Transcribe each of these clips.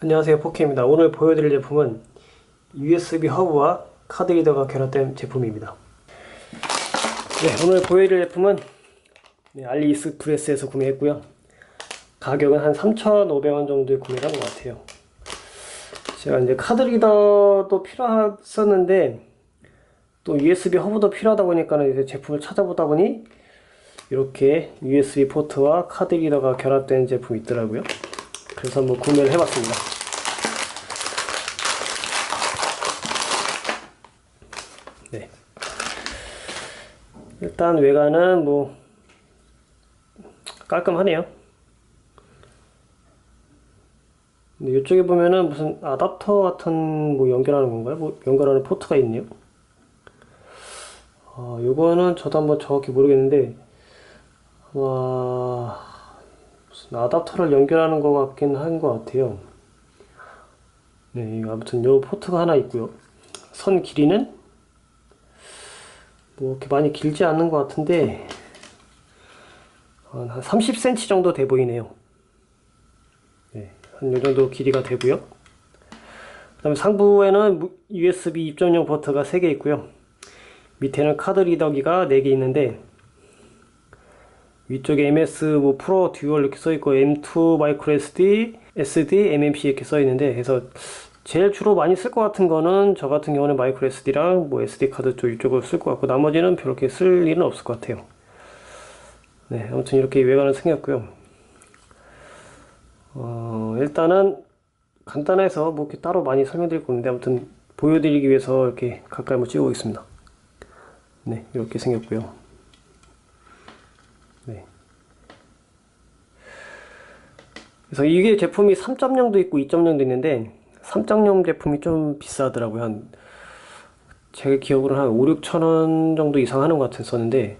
안녕하세요 포케입니다. 오늘 보여드릴 제품은 USB 허브와 카드 리더가 결합된 제품입니다. 네 오늘 보여드릴 제품은 네, 알리익스프레스에서 구매했고요. 가격은 한 3,500원 정도에 구매를 한 것 같아요. 제가 이제 카드 리더도 필요했었는데 또 USB 허브도 필요하다 보니까 이제 제품을 찾아보다 보니 이렇게 USB 포트와 카드 리더가 결합된 제품이 있더라고요. 그래서 한번 구매를 해봤습니다. 네. 일단 외관은 뭐 깔끔하네요. 근데 이쪽에 보면은 무슨 아답터 같은 뭐 연결하는 건가요? 뭐 연결하는 포트가 있네요. 아, 요거는 저도 한번 정확히 모르겠는데 아마 무슨 아답터를 연결하는 것 같긴 한 것 같아요. 네, 아무튼 요 포트가 하나 있고요. 선 길이는 뭐 이렇게 많이 길지 않는 것 같은데 한 30cm 정도 돼 보이네요. 네, 한 요 정도 길이가 되고요. 그 다음에 상부에는 USB 입점용 버터가 3개 있고요. 밑에는 카드 리더기가 4개 있는데 위쪽에 MS 뭐 프로 듀얼 이렇게 써있고 M2 마이크로 SD, SD, MMC 이렇게 써있는데 그래서 제일 주로 많이 쓸 것 같은 거는 저 같은 경우는 마이크로 SD랑 뭐 SD 카드 쪽 이쪽을 쓸것 같고 나머지는 별렇게 쓸 일은 없을 것 같아요. 네 아무튼 이렇게 외관은 생겼고요. 어, 일단은 간단해서 뭐 이렇게 따로 많이 설명드릴 거 없는데 아무튼 보여드리기 위해서 이렇게 가까이 한번 찍어보겠습니다. 네 이렇게 생겼고요. 네. 그래서 이게 제품이 3.0도 있고 2.0도 있는데 3.0 제품이 좀 비싸더라고요. 한 제 기억으로 한 5, 6천 원 정도 이상 하는 것 같았었는데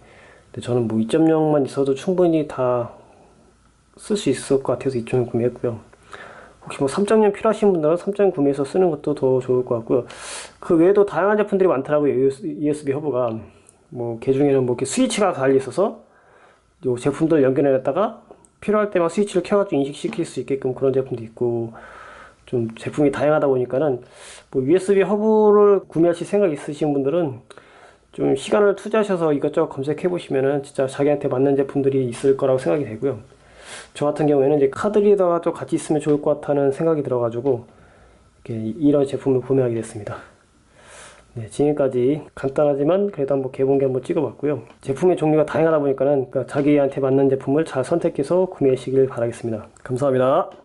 근데 저는 뭐 2.0만 있어도 충분히 다 쓸 수 있을 것 같아서 2.0 구매했고요. 혹시 뭐 3.0 필요하신 분들은 3.0 구매해서 쓰는 것도 더 좋을 것 같고요. 그 외에도 다양한 제품들이 많더라고요. USB 허브가 뭐 개 중에는 뭐 이렇게 스위치가 달려 있어서 요 제품들 연결해놨다가 필요할 때만 스위치를 켜가지고 인식시킬 수 있게끔 그런 제품도 있고 좀 제품이 다양하다 보니까는 뭐 USB 허브를 구매하실 생각 있으신 분들은 좀 시간을 투자하셔서 이것저것 검색해 보시면은 진짜 자기한테 맞는 제품들이 있을 거라고 생각이 되고요. 저 같은 경우에는 이제 카드 리더가 또 같이 있으면 좋을 것 같다는 생각이 들어가지고 이런 제품을 구매하게 됐습니다. 네, 지금까지 간단하지만 그래도 한번 개봉기 한번 찍어봤고요. 제품의 종류가 다양하다 보니까는 그러니까 자기한테 맞는 제품을 잘 선택해서 구매하시길 바라겠습니다. 감사합니다.